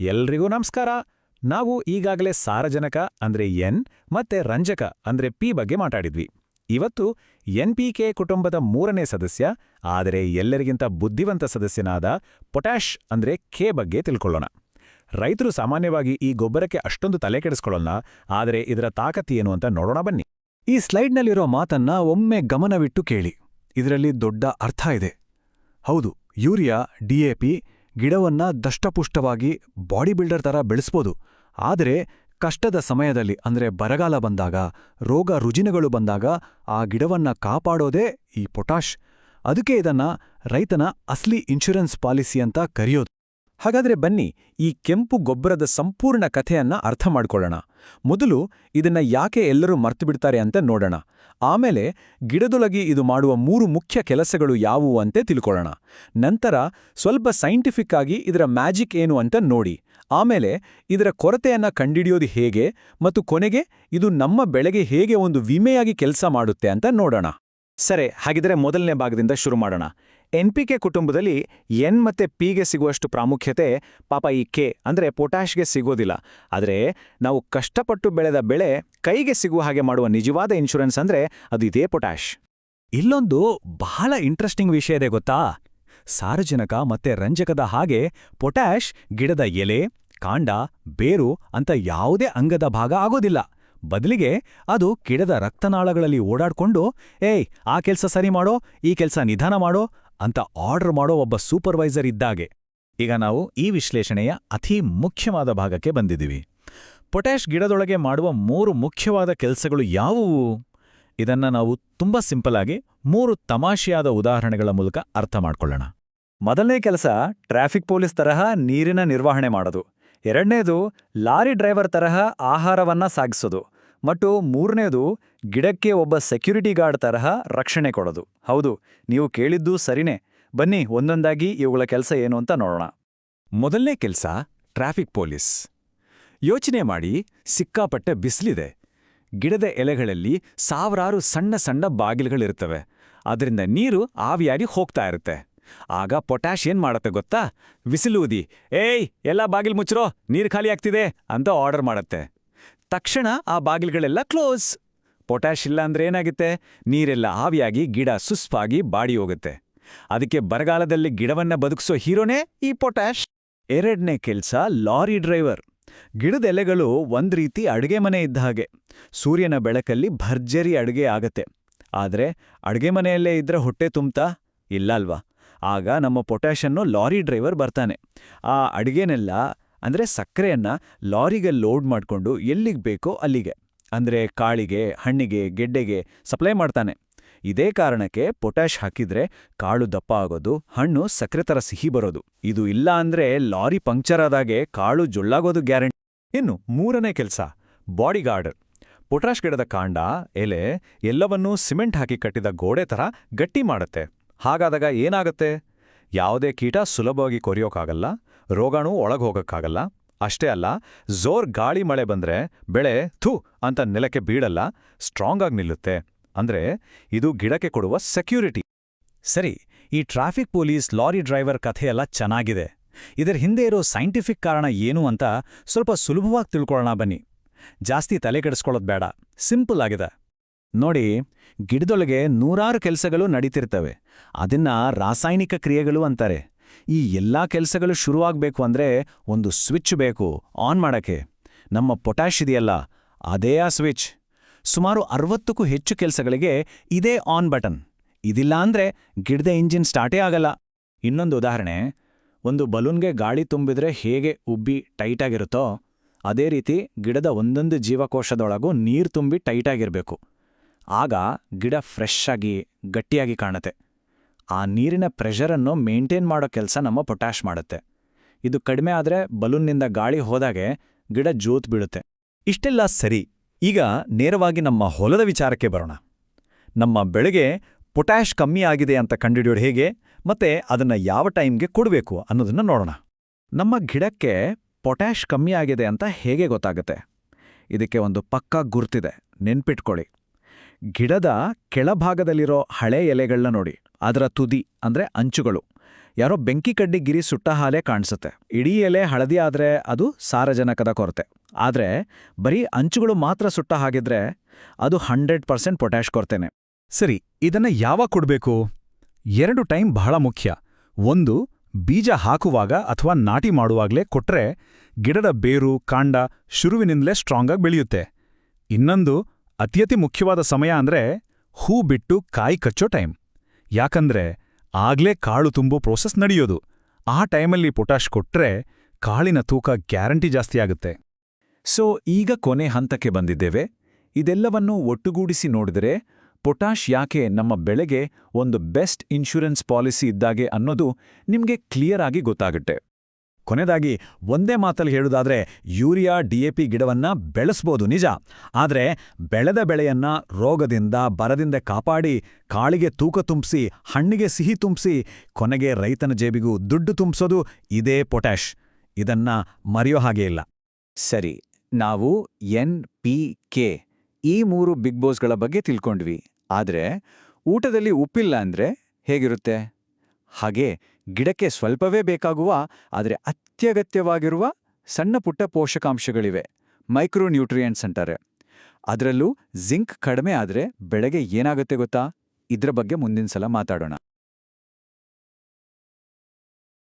ಎಲ್ರಿಗೂ ನಮಸ್ಕಾರ. ನಾವು ಈಗಾಗಲೇ ಸಾರಜನಕ ಅಂದ್ರೆ ಎನ್ ಮತ್ತೆ ರಂಜಕ ಅಂದ್ರೆ ಪಿ ಬಗ್ಗೆ ಮಾತಾಡಿದ್ವಿ. ಇವತ್ತು ಎನ್ ಪಿ ಕೆ ಕುಟುಂಬದ ಮೂರನೇ ಸದಸ್ಯ, ಆದರೆ ಎಲ್ಲರಿಗಿಂತ ಬುದ್ಧಿವಂತ ಸದಸ್ಯನಾದ ಪೊಟ್ಯಾಷ್ ಅಂದ್ರೆ ಕೆ ಬಗ್ಗೆ ತಿಳ್ಕೊಳ್ಳೋಣ. ರೈತರು ಸಾಮಾನ್ಯವಾಗಿ ಈ ಗೊಬ್ಬರಕ್ಕೆ ಅಷ್ಟೊಂದು ತಲೆ ಕೆಡಿಸ್ಕೊಳ್ಳೋಣ ಆದರೆ ಇದರ ತಾಕತ್ತೇನು ಅಂತ ನೋಡೋಣ ಬನ್ನಿ. ಈ ಸ್ಲೈಡ್ನಲ್ಲಿರೋ ಮಾತನ್ನ ಒಮ್ಮೆ ಗಮನವಿಟ್ಟು ಕೇಳಿ. ಇದರಲ್ಲಿ ದೊಡ್ಡ ಅರ್ಥ ಇದೆ. ಹೌದು, ಯೂರಿಯಾ ಡಿಎಪಿ ಗಿಡವನ್ನ ದಷ್ಟಪುಷ್ಟವಾಗಿ ಬಾಡಿ ಬಿಲ್ಡರ್ ಥರ ಬೆಳೆಸ್ಬೋದು. ಆದರೆ ಕಷ್ಟದ ಸಮಯದಲ್ಲಿ, ಅಂದ್ರೆ ಬರಗಾಲ ಬಂದಾಗ, ರೋಗ ರುಜಿನಗಳು ಬಂದಾಗ ಆ ಗಿಡವನ್ನ ಕಾಪಾಡೋದೇ ಈ ಪೊಟಾಷ್. ಅದಕ್ಕೆ ಇದನ್ನ ರೈತನ ಅಸ್ಲಿ ಇನ್ಶೂರೆನ್ಸ್ ಪಾಲಿಸಿ ಅಂತ ಕರೆಯೋದು. ಹಾಗಾದ್ರೆ ಬನ್ನಿ ಈ ಕೆಂಪು ಗೊಬ್ಬರದ ಸಂಪೂರ್ಣ ಕಥೆಯನ್ನ ಅರ್ಥ ಮಾಡಿಕೊಳ್ಳೋಣ. ಮೊದಲು ಇದನ್ನ ಯಾಕೆ ಎಲ್ಲರೂ ಮರ್ತು ಬಿಡ್ತಾರೆ ಅಂತ ನೋಡೋಣ. ಆಮೇಲೆ ಗಿಡದೊಳಗೆ ಇದು ಮಾಡುವ ಮೂರು ಮುಖ್ಯ ಕೆಲಸಗಳು ಯಾವುವು ಅಂತ ತಿಳ್ಕೊಳ್ಳೋಣ. ನಂತರ ಸ್ವಲ್ಪ ಸೈಂಟಿಫಿಕ್ ಆಗಿ ಇದರ ಮ್ಯಾಜಿಕ್ ಏನು ಅಂತ ನೋಡಿ. ಆಮೇಲೆ ಇದರ ಕೊರತೆಯನ್ನ ಕಂಡಿಡಿಯೋದು ಹೇಗೆ ಮತ್ತು ಕೊನೆಗೆ ಇದು ನಮ್ಮ ಬೆಳೆಗೆ ಹೇಗೆ ಒಂದು ವಿಮೆಯಾಗಿ ಕೆಲಸ ಮಾಡುತ್ತೆ ಅಂತ ನೋಡೋಣ. ಸರಿ, ಹಾಗಿದ್ರೆ ಮೊದಲನೇ ಭಾಗದಿಂದ ಶುರು ಮಾಡೋಣ. ಎನ್ ಪಿ ಕೆ ಕುಟುಂಬದಲ್ಲಿ ಎನ್ ಮತ್ತೆ ಪಿಗೆ ಸಿಗುವಷ್ಟು ಪ್ರಾಮುಖ್ಯತೆ ಪಾಪ ಈ ಕೆ ಅಂದ್ರೆ ಪೊಟ್ಯಾಷ್ಗೆ ಸಿಗೋದಿಲ್ಲ. ಆದರೆ ನಾವು ಕಷ್ಟಪಟ್ಟು ಬೆಳೆದ ಬೆಳೆ ಕೈಗೆ ಸಿಗುವ ಹಾಗೆ ಮಾಡುವ ನಿಜವಾದ ಇನ್ಶೂರೆನ್ಸ್ ಅಂದ್ರೆ ಅದು ಇದೇ ಪೊಟ್ಯಾಷ್ ಇಲ್ಲೊಂದು ಬಹಳ ಇಂಟ್ರೆಸ್ಟಿಂಗ್ ವಿಷಯ ಇದೆ ಗೊತ್ತಾ? ಸಾರಜನಕ ಮತ್ತೆ ರಂಜಕದ ಹಾಗೆ ಪೊಟ್ಯಾಷ್ ಗಿಡದ ಎಲೆ, ಕಾಂಡ, ಬೇರು ಅಂತ ಯಾವುದೇ ಅಂಗದ ಭಾಗ ಆಗೋದಿಲ್ಲ. ಬದಲಿಗೆ ಅದು ಕಿಡದ ರಕ್ತನಾಳಗಳಲ್ಲಿ ಓಡಾಡ್ಕೊಂಡು, ಏಯ್, ಆ ಕೆಲ್ಸ ಸರಿ ಮಾಡೋ, ಈ ಕೆಲ್ಸ ನಿಧಾನ ಮಾಡೋ ಅಂತ ಆರ್ಡರ್ ಮಾಡೋ ಒಬ್ಬ ಸೂಪರ್ವೈಸರ್ ಇದ್ದಾಗೆ. ಈಗ ನಾವು ಈ ವಿಶ್ಲೇಷಣೆಯ ಅತಿ ಮುಖ್ಯವಾದ ಭಾಗಕ್ಕೆ ಬಂದಿದ್ದೀವಿ. ಪೊಟ್ಯಾಷ್ ಗಿಡದೊಳಗೆ ಮಾಡುವ ಮೂರು ಮುಖ್ಯವಾದ ಕೆಲಸಗಳು ಯಾವುವು? ಇದನ್ನ ನಾವು ತುಂಬಾ ಸಿಂಪಲ್ ಆಗಿ ಮೂರು ತಮಾಷೆಯಾದ ಉದಾಹರಣೆಗಳ ಮೂಲಕ ಅರ್ಥ ಮಾಡಿಕೊಳ್ಳೋಣ. ಮೊದಲನೇ ಕೆಲಸ ಟ್ರಾಫಿಕ್ ಪೊಲೀಸ್ ತರಹ ನೀರಿನ ನಿರ್ವಹಣೆ ಮಾಡೋದು. ಎರಡನೇದು ಲಾರಿ ಡ್ರೈವರ್ ತರಹ ಆಹಾರವನ್ನ ಸಾಗಿಸೋದು. ಮತ್ತು ಮೂರನೇದು, ಗಿಡಕ್ಕೆ ಒಬ್ಬ ಸೆಕ್ಯೂರಿಟಿ ಗಾರ್ಡ್ ತರಹ ರಕ್ಷಣೆ ಕೊಡೋದು. ಹೌದು, ನೀವು ಕೇಳಿದ್ದು ಸರಿನೇ. ಬನ್ನಿ, ಒಂದೊಂದಾಗಿ ಇವುಗಳ ಕೆಲಸ ಏನು ಅಂತ ನೋಡೋಣ. ಮೊದಲನೇ ಕೆಲಸ ಟ್ರಾಫಿಕ್ ಪೊಲೀಸ್ ಯೋಚನೆ ಮಾಡಿ ಸಿಕ್ಕಾಪಟ್ಟೆ ಬಿಸಿಲಿದೆ. ಗಿಡದ ಎಲೆಗಳಲ್ಲಿ ಸಾವಿರಾರು ಸಣ್ಣ ಸಣ್ಣ ಬಾಗಿಲುಗಳಿರ್ತವೆ ಅದರಿಂದ ನೀರು ಆವಿಯಾಗಿ ಹೋಗ್ತಾ ಇರುತ್ತೆ. ಆಗ ಪೊಟ್ಯಾಶ್ ಏನ್ ಮಾಡತ್ತೆ ಗೊತ್ತಾ? ವಿಸಿಲೂದಿ ಏಯ್, ಎಲ್ಲ ಬಾಗಿಲು ಮುಚ್ಚ್ರೋ, ನೀರು ಖಾಲಿ ಆಗ್ತಿದೆ ಅಂತ ಆರ್ಡರ್ ಮಾಡತ್ತೆ. ತಕ್ಷಣ ಆ ಬಾಗಿಲುಗಳೆಲ್ಲ ಕ್ಲೋಸ್. ಪೊಟ್ಯಾಶ್ ಇಲ್ಲ ಅಂದ್ರೆ ಏನಾಗುತ್ತೆ? ನೀರೆಲ್ಲ ಆವಿಯಾಗಿ ಗಿಡ ಸುಸ್ಪಾಗಿ ಬಾಡಿ ಹೋಗುತ್ತೆ. ಅದಕ್ಕೆ ಬರಗಾಲದಲ್ಲಿ ಗಿಡವನ್ನ ಬದುಕಿಸೋ ಹೀರೋನೇ ಈ ಪೊಟ್ಯಾಶ್. ಎರಡನೇ ಕೆಲ್ಸ ಲಾರಿ ಡ್ರೈವರ್. ಗಿಡದ ಎಲೆಗಳು ಒಂದ್ ರೀತಿ ಅಡುಗೆ ಮನೆ ಇದ್ದ ಹಾಗೆ. ಸೂರ್ಯನ ಬೆಳಕಲ್ಲಿ ಭರ್ಜರಿ ಅಡುಗೆ ಆಗತ್ತೆ. ಆದರೆ ಅಡುಗೆ ಮನೆಯಲ್ಲೇ ಇದ್ರೆ ಹೊಟ್ಟೆ ತುಂಬ್ತಾ? ಇಲ್ಲಲ್ವಾ ಆಗ ನಮ್ಮ ಪೊಟ್ಯಾಷನ್ನು ಲಾರಿ ಡ್ರೈವರ್ ಬರ್ತಾನೆ. ಆ ಅಡುಗೆನೆಲ್ಲ ಅಂದ್ರೆ ಸಕ್ಕರೆಯನ್ನ ಲಾರಿಗೆ ಲೋಡ್ ಮಾಡ್ಕೊಂಡು ಎಲ್ಲಿಗೆ ಬೇಕೋ ಅಲ್ಲಿಗೆ. ಅಂದ್ರೆ ಕಾಳಿಗೆ, ಹಣ್ಣಿಗೆ, ಗೆಡ್ಡೆಗೆ ಸಪ್ಲೈ ಮಾಡ್ತಾನೆ. ಇದೇ ಕಾರಣಕ್ಕೆ ಪೊಟ್ಯಾಷ್ ಹಾಕಿದ್ರೆ ಕಾಳು ದಪ್ಪ ಆಗೋದು, ಹಣ್ಣು ಸಕ್ಕರೆ ಥರ ಸಿಹಿ ಬರೋದು. ಇದು ಇಲ್ಲ ಅಂದ್ರೆ ಲಾರಿ ಪಂಕ್ಚರ್ ಆದಾಗೆ ಕಾಳು ಜೊಳ್ಳಾಗೋದು ಗ್ಯಾರಂಟಿ. ಇನ್ನು ಮೂರನೇ ಕೆಲಸ, ಬಾಡಿಗಾರ್ಡ್. ಪೊಟ್ಯಾಷ್ ಗಿಡದ ಕಾಂಡ, ಎಲೆ ಎಲ್ಲವನ್ನೂ ಸಿಮೆಂಟ್ ಹಾಕಿ ಕಟ್ಟಿದ ಗೋಡೆ ಥರ ಗಟ್ಟಿ ಮಾಡುತ್ತೆ. ಹಾಗಾದಾಗ ಏನಾಗುತ್ತೆ? ಯಾವುದೇ ಕೀಟ ಸುಲಭವಾಗಿ ಕೊರಿಯೋಕ್ಕಾಗಲ್ಲ ರೋಗಾಣು ಒಳಗೆ ಹೋಗೋಕ್ಕಾಗಲ್ಲ. ಅಷ್ಟೇ ಅಲ್ಲ, ಜೋರ್ ಗಾಳಿ ಮಳೆ ಬಂದ್ರೆ ಬೆಳೆ ಥು ಅಂತ ನೆಲಕ್ಕೆ ಬೀಳಲ್ಲ ಸ್ಟ್ರಾಂಗ್ ಆಗಿ ನಿಲ್ಲುತ್ತೆ. ಅಂದ್ರೆ ಇದು ಗಿಡಕ್ಕೆ ಕೊಡುವ ಸೆಕ್ಯೂರಿಟಿ ಸರಿ, ಈ ಟ್ರಾಫಿಕ್ ಪೊಲೀಸ್ ಲಾರಿ ಡ್ರೈವರ್ ಕಥೆಯೆಲ್ಲ ಚೆನ್ನಾಗಿದೆ. ಇದರ ಹಿಂದೆ ಇರೋ ಸೈಂಟಿಫಿಕ್ ಕಾರಣ ಏನು ಅಂತ ಸ್ವಲ್ಪ ಸುಲಭವಾಗಿ ತಿಳ್ಕೊಳ್ಳೋಣ ಬನ್ನಿ. ಜಾಸ್ತಿ ತಲೆ ಕೆಡಿಸ್ಕೊಳ್ಳೋದು ಬೇಡ ಸಿಂಪಲ್ ಆಗಿದೆ. ನೋಡಿ, ಗಿಡದೊಳಗೆ ನೂರಾರು ಕೆಲಸಗಳು ನಡೀತಿರ್ತವೆ. ಅದನ್ನ ರಾಸಾಯನಿಕ ಕ್ರಿಯೆಗಳು ಅಂತಾರೆ. ಈ ಎಲ್ಲಾ ಕೆಲಸಗಳು ಶುರುವಾಗಬೇಕು ಅಂದ್ರೆ ಒಂದು ಸ್ವಿಚ್ ಬೇಕು, ಆನ್ ಮಾಡಕ್ಕೆ. ನಮ್ಮ ಪೊಟ್ಯಾಶ್ ಇದೆಯಲ್ಲ, ಅದೇ ಆ ಸ್ವಿಚ್. ಸುಮಾರು ಅರವತ್ತಕ್ಕೂ ಹೆಚ್ಚು ಕೆಲಸಗಳಿಗೆ ಇದೇ ಆನ್ ಬಟನ್. ಇದಿಲ್ಲ ಅಂದರೆ ಗಿಡದ ಇಂಜಿನ್ ಸ್ಟಾರ್ಟೇ ಆಗಲ್ಲ. ಇನ್ನೊಂದು ಉದಾಹರಣೆ, ಒಂದು ಬಲೂನ್ಗೆ ಗಾಳಿ ತುಂಬಿದ್ರೆ ಹೇಗೆ ಉಬ್ಬಿ ಟೈಟಾಗಿರುತ್ತೋ ಅದೇ ರೀತಿ ಗಿಡದ ಒಂದೊಂದು ಜೀವಕೋಶದೊಳಗೂ ನೀರು ತುಂಬಿ ಟೈಟಾಗಿರಬೇಕು ಆಗ ಗಿಡ ಫ್ರೆಶ್ ಆಗಿ, ಗಟ್ಟಿಯಾಗಿ ಕಾಣುತ್ತೆ. ಆ ನೀರಿನ ಪ್ರೆಷರನ್ನು ಮೇಂಟೈನ್ ಮಾಡೋ ಕೆಲಸ ನಮ್ಮ ಪೊಟ್ಯಾಶ್ ಮಾಡುತ್ತೆ. ಇದು ಕಡಿಮೆ ಆದರೆ ಬಲೂನ್ನಿಂದ ಗಾಳಿ ಹೋದಾಗೆ ಗಿಡ ಜೋತ್ ಬೀಳುತ್ತೆ. ಇಷ್ಟೆಲ್ಲ ಸರಿ, ಈಗ ನೇರವಾಗಿ ನಮ್ಮ ಹೊಲದ ವಿಚಾರಕ್ಕೆ ಬರೋಣ. ನಮ್ಮ ಬೆಳೆಗೆ ಪೊಟ್ಯಾಶ್ ಕಮ್ಮಿ ಆಗಿದೆ ಅಂತ ಕಂಡುಹಿಡಿಯೋರು ಹೇಗೆ, ಮತ್ತೆ ಅದನ್ನ ಯಾವ ಟೈಮ್ಗೆ ಕೊಡಬೇಕು ಅನ್ನೋದನ್ನ ನೋಡೋಣ. ನಮ್ಮ ಗಿಡಕ್ಕೆ ಪೊಟ್ಯಾಶ್ ಕಮ್ಮಿ ಆಗಿದೆ ಅಂತ ಹೇಗೆ ಗೊತ್ತಾಗುತ್ತೆ? ಇದಕ್ಕೆ ಒಂದು ಪಕ್ಕಾ ಗುರ್ತಿದೆ, ನೆನ್ಪಿಟ್ಕೊಳ್ಳಿ. ಗಿಡದ ಕೆಳಭಾಗದಲ್ಲಿರೋ ಹಳೆ ಎಲೆಗಳನ್ನ ನೋಡಿ. ಅದರ ತುದಿ, ಅಂದ್ರೆ ಅಂಚುಗಳು. ಯಾರೋ ಬೆಂಕಿ ಕಡ್ಡಿ ಗಿರಿ ಸುಟ್ಟ ಹಾಲೆ ಕಾಣಿಸುತ್ತೆ. ಇಡೀ ಎಲೆ ಹಳದಿ ಆದ್ರೆ ಅದು ಸಾರಜನಕದ ಕೊರತೆ. ಆದ್ರೆ ಬರೀ ಅಂಚುಗಳು ಮಾತ್ರ ಸುಟ್ಟ ಹಾಗಿದ್ರೆ ಅದು ಹಂಡ್ರೆಡ್ ಪರ್ಸೆಂಟ್ ಪೊಟ್ಯಾಶ್ ಕೊರ್ತೇನೆ. ಸರಿ, ಇದನ್ನ ಯಾವಾಗ ಕೊಡಬೇಕು? ಎರಡು ಟೈಮ್ ಬಹಳ ಮುಖ್ಯ. ಒಂದು, ಬೀಜ ಹಾಕುವಾಗ ಅಥವಾ ನಾಟಿ ಮಾಡುವಾಗಲೇ ಕೊಟ್ರೆ ಗಿಡದ ಬೇರು, ಕಾಂಡ ಶುರುವಿನಿಂದಲೇ ಸ್ಟ್ರಾಂಗಾಗಿ ಬೆಳೆಯುತ್ತೆ. ಇನ್ನೊಂದು ಅತ್ಯತಿ ಮುಖ್ಯವಾದ ಸಮಯ ಅಂದ್ರೆ ಹೂ ಬಿಟ್ಟು ಕಾಯಿ ಕಚ್ಚೋ ಟೈಮ್. ಯಾಕಂದ್ರೆ ಆಗ್ಲೇ ಕಾಳು ತುಂಬೋ ಪ್ರೋಸೆಸ್ ನಡೆಯೋದು. ಆ ಟೈಮಲ್ಲಿ ಪೊಟ್ಯಾಶ್ ಕೊಟ್ರೆ ಕಾಳಿನ ತೂಕ ಗ್ಯಾರಂಟಿ ಜಾಸ್ತಿ ಆಗುತ್ತೆ. ಸೊ, ಈಗ ಕೊನೆ ಹಂತಕ್ಕೆ ಬಂದಿದ್ದೇವೆ. ಇದೆಲ್ಲವನ್ನೂ ಒಟ್ಟುಗೂಡಿಸಿ ನೋಡಿದರೆ ಪೊಟ್ಯಾಶ್ ಯಾಕೆ ನಮ್ಮ ಬೆಳೆಗೆ ಒಂದು ಬೆಸ್ಟ್ ಇನ್ಶೂರೆನ್ಸ್ ಪಾಲಿಸಿ ಇದ್ದಾಗೆ ಅನ್ನೋದು ನಿಮಗೆ ಕ್ಲಿಯರ್ ಆಗಿ ಗೊತ್ತಾಗುತ್ತೆ. ಕೊನೆದಾಗಿ ಒಂದೇ ಮಾತಲ್ಲಿ ಹೇಳುವುದಾದ್ರೆ, ಯೂರಿಯಾ ಡಿಎಪಿ ಗಿಡವನ್ನ ಬೆಳೆಸ್ಬೋದು ನಿಜ. ಆದರೆ, ಬೆಳೆದ ಬೆಳೆಯನ್ನ ರೋಗದಿಂದ, ಬರದಿಂದ ಕಾಪಾಡಿ, ಕಾಳಿಗೆ ತೂಕ ತುಂಬಿಸಿ, ಹಣ್ಣಿಗೆ ಸಿಹಿ ತುಂಬಿಸಿ, ಕೊನೆಗೆ ರೈತನ ಜೇಬಿಗೂ ದುಡ್ಡು ತುಂಬಿಸೋದು ಇದೇ ಪೊಟ್ಯಾಷ್ ಇದನ್ನ ಮರೆಯೋ ಹಾಗೆ ಇಲ್ಲ. ಸರಿ, ನಾವು ಎನ್ ಪಿ ಕೆ, ಈ ಮೂರು ಬಿಗ್ ಬೋಸ್ಗಳ ಬಗ್ಗೆ ತಿಳ್ಕೊಂಡ್ವಿ. ಆದರೆ, ಊಟದಲ್ಲಿ ಉಪ್ಪಿಲ್ಲ ಅಂದ್ರೆ ಹೇಗಿರುತ್ತೆ? ಹಾಗೆ ಗಿಡಕ್ಕೆ ಸ್ವಲ್ಪವೇ ಬೇಕಾಗುವ, ಆದರೆ ಅತ್ಯಗತ್ಯವಾಗಿರುವ ಸಣ್ಣ ಪುಟ್ಟ ಪೋಷಕಾಂಶಗಳಿವೆ. ಮೈಕ್ರೋನ್ಯೂಟ್ರಿಯೆಂಟ್ಸ್ ಅಂತಾರೆ. ಅದರಲ್ಲೂ ಜಿಂಕ್ ಕಡಿಮೆ ಆದರೆ ಬೆಳೆಗೆ ಏನಾಗುತ್ತೆ ಗೊತ್ತಾ? ಇದ್ರ ಬಗ್ಗೆ ಮುಂದಿನ ಸಲ ಮಾತಾಡೋಣ.